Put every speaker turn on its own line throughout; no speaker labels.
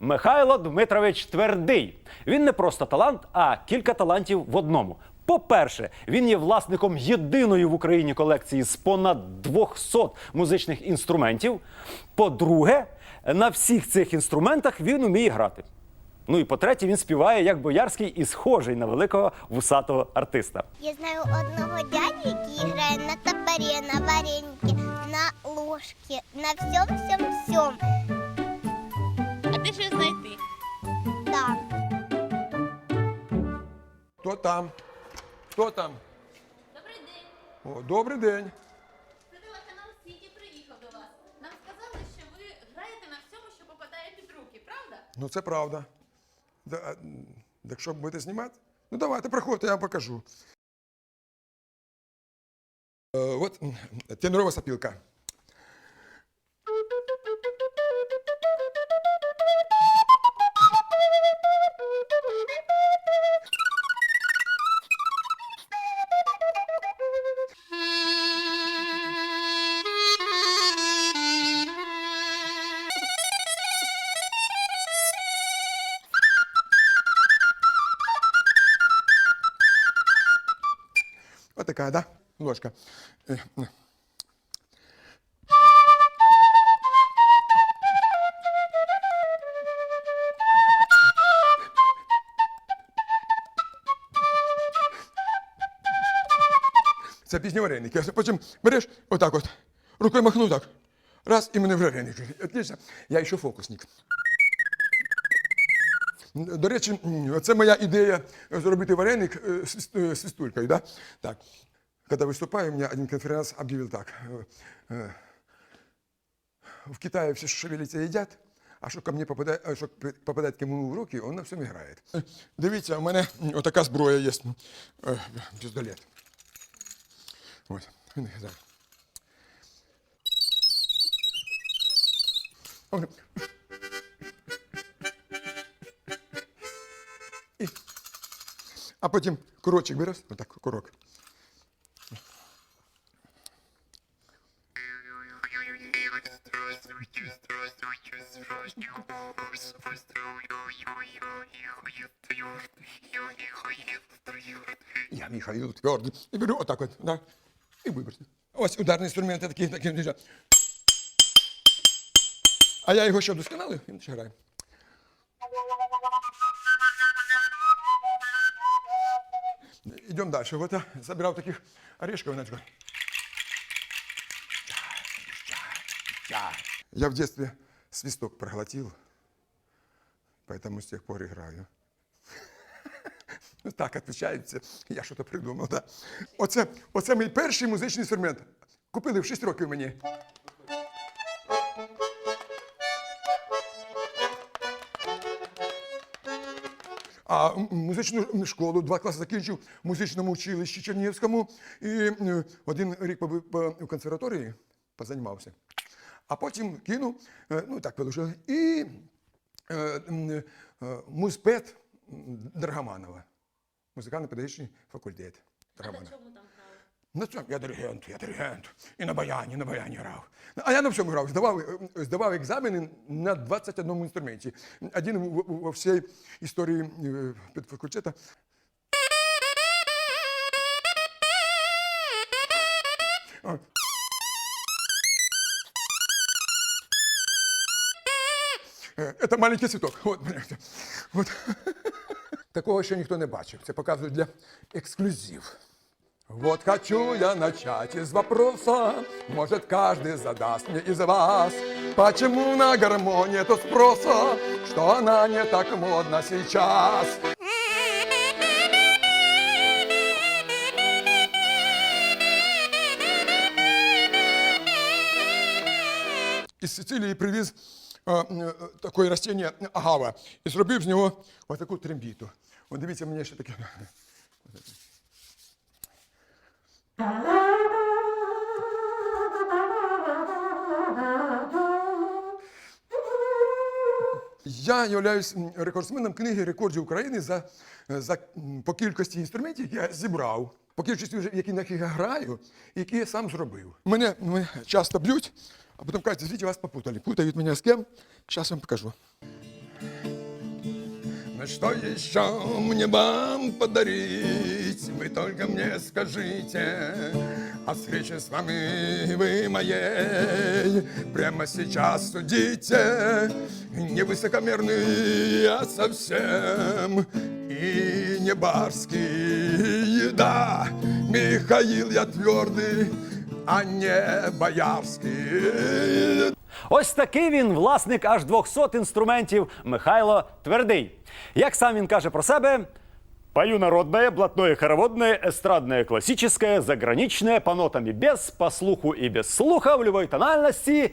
Михайло Дмитрович Твердий. Він не просто талант, а кілька талантів в одному. По-перше, він є власником єдиної в Україні колекції з понад 200 музичних інструментів. По-друге, на всіх цих інструментах він уміє грати. Ну і по-третє, він співає як боярський і схожий на великого вусатого артиста.
Я знаю одного дядю, який грає на топоре, на вареники, на ложке, на всем, всем, всем.
Хто там? Хто там?
Добрий день.
О, добрий день.
Це телеканал Сіті приїхав до вас. Нам сказали, що ви граєте на всьому, що попадає під руки, правда?
Ну це правда. Да, а, м, якщо будете знімати, ну давайте, приходьте, я вам покажу. Е, от м, тенорова сопілка. Ось така, да? Ложка. Е, на. Це пісні вареники. Потім береш отак от, рукою махнув так. Раз, і мене вареники. Отлично. Я ще фокусник. До речі, м, це моя ідея зробити вареник е, з е, свистулькою. Да? Так. Когда выступаю, меня один конференц объявил так. э, э, В Китае все шевелиться едят, а що ко мені попадає, а що при- попадає кому в руки, він на всьому грає. Е, Дивіться, у мене отака зброя є. е, Пістолет. Ось. він так. А потім курочок береш, отак, курок. Я Михаил твердий. І беру отак от, да, і виберу. Ось ударні інструменти такі, такі. А я його що досконалив, він ще Идем дальше. Вот я собирал таких орешков. Такая. Я в детстве свисток проглотил, поэтому с тех пор играю. Ну, Так, відповідається, я щось придумав. Да. Оце, оце мій перший музичний інструмент. Купили в 6 років мені. А музичну школу два класи закінчив в музичному училищі Чернігівському. І е, один рік побив по, в консерваторії, позаймався. А потім кинув, е, ну так вилучили, І е, е, музпед Драгоманова. Музикально-педагогічний факультет. Драгоманова. На цьому я диригент, я диригент. І на баяні, на баяні грав. А я на всьому грав. Здавав, е, здавав екзамени на 21 інструменті. Один во, всій історії е, педфакультету. А. Е, Это маленький. Вот, понимаете. Вот. Такого ще ніхто не бачив. Це показують для ексклюзив. Вот хочу я начать из вопроса, может каждый задаст мне из вас, почему на гармонии нету спроса, что она не так модна сейчас. Із Сицилії привіз е, е, таке растіння агава і зробив з нього ось таку трембіту. От дивіться, мені ще таке. Я являюсь рекордсменом книги рекордів України за, за по кількості інструментів, я зібрав, по кількості, які на яких я граю, які я сам зробив. Мене, мене часто б'ють, а потім кажуть, звідти вас попутали. Путають мене з ким. Зараз вам покажу. Ну что еще мне вам подарить? Вы только мне скажите О встрече с вами вы моей Прямо сейчас судите Не высокомерный я совсем И не барский Да, Михаил я твердый А не боярский
Ось такий він власник аж 200 інструментів Михайло Твердий. Як сам він каже про себе. Пою народное, блатное, хороводное, эстрадное, классическое, заграничное, по нотам и без, по слуху і без слуха, в любой тональності.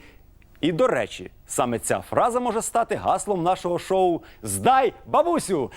І до речі, саме ця фраза може стати гаслом нашого шоу Здай бабусю.